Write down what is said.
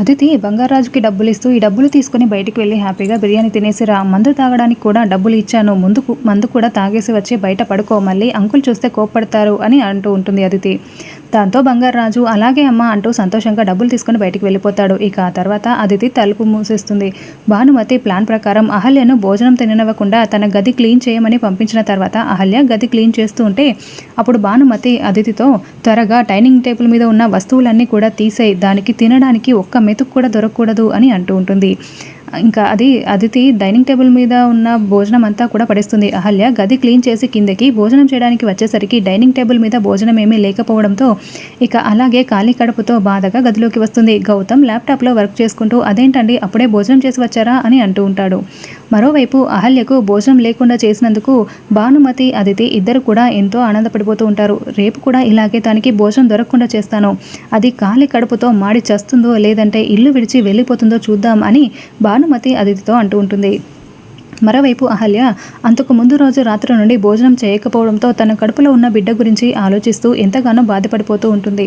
అదితి బంగారాజుకి డబ్బులు ఇస్తూ ఈ డబ్బులు తీసుకుని బయటికి వెళ్ళి హ్యాపీగా బిర్యానీ తినేసి రా. మందు తాగడానికి కూడా డబ్బులు ఇచ్చాను. ముందుకు మందు కూడా తాగేసి వచ్చి బయట పడుకో మళ్ళీ అంకుల్ చూస్తే కోప్పడతారు అని అంటూ ఉంటుంది అదితి. దాంతో బంగారాజు అలాగే అమ్మ అంటూ సంతోషంగా డబ్బులు తీసుకుని బయటికి వెళ్ళిపోతాడు. ఇక ఆ తర్వాత అదితి తలుపు మూసేస్తుంది. భానుమతి ప్లాన్ ప్రకారం అహల్యను భోజనం తిననివ్వకుండా తన గది క్లీన్ చేయమని పంపించిన తర్వాత అహల్య గది క్లీన్ చేస్తూ ఉంటే అప్పుడు భానుమతి అదితితో త్వరగా డైనింగ్ టేబుల్ మీద ఉన్న వస్తువులన్నీ కూడా తీసేయి. దానికి తినడానికి ఒక్క మెతుకు కూడా దొరకకూడదు అని అంటూ ఉంటుంది. ఇంకా అది అదితి డైనింగ్ టేబుల్ మీద ఉన్న భోజనం అంతా కూడా పడేస్తుంది. అహల్య గది క్లీన్ చేసి కిందకి భోజనం చేయడానికి వచ్చేసరికి డైనింగ్ టేబుల్ మీద భోజనం ఏమీ లేకపోవడంతో ఇక అలాగే ఖాళీ కడుపుతో బాధగా గదిలోకి వస్తుంది. గౌతమ్ ల్యాప్టాప్లో వర్క్ చేసుకుంటూ అదేంటండి అప్పుడే భోజనం చేసి వచ్చారా? అని అంటూ ఉంటాడు. మరోవైపు అహల్యకు భోజనం లేకుండా చేసినందుకు భానుమతి అదితి ఇద్దరు కూడా ఎంతో ఆనందపడిపోతూ ఉంటారు. రేపు కూడా ఇలాగే తనకి భోజనం దొరకకుండా చేస్తాను. అది కాలి కడుపుతో మాడి చస్తుందో లేదంటే ఇల్లు విడిచి వెళ్ళిపోతుందో చూద్దాం అని భానుమతి అదితితో అంటూ ఉంటుంది. మరోవైపు అహల్య అంతకు ముందు రోజు రాత్రి నుండి భోజనం చేయకపోవడంతో తన కడుపులో ఉన్న బిడ్డ గురించి ఆలోచిస్తూ ఎంతగానో బాధపడిపోతూ ఉంటుంది.